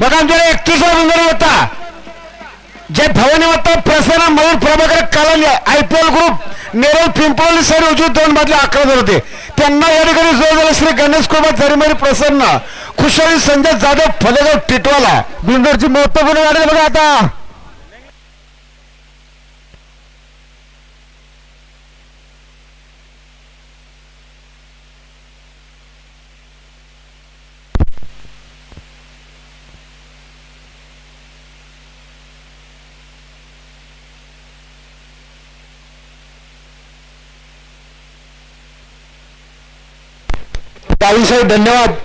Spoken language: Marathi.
बघा आमच्याकडे एकतीसवा नंबर होता. जे भवानी होता प्रसन्न Mayur Prabhakar कालांनी I P L group Neral Pimpali sir उजवी दोन मधले अकरा जण होते. त्यांना या ठिकाणी जोर झाला श्री गणेश कुमार झरीमारी प्रसन्न. खुशाली संजय जाधव फलेगाव टिटवाला. बिंदूरची महत्त्वपूर्ण गाडी बघा आता. તારી સાહેબ ધન્યવાદ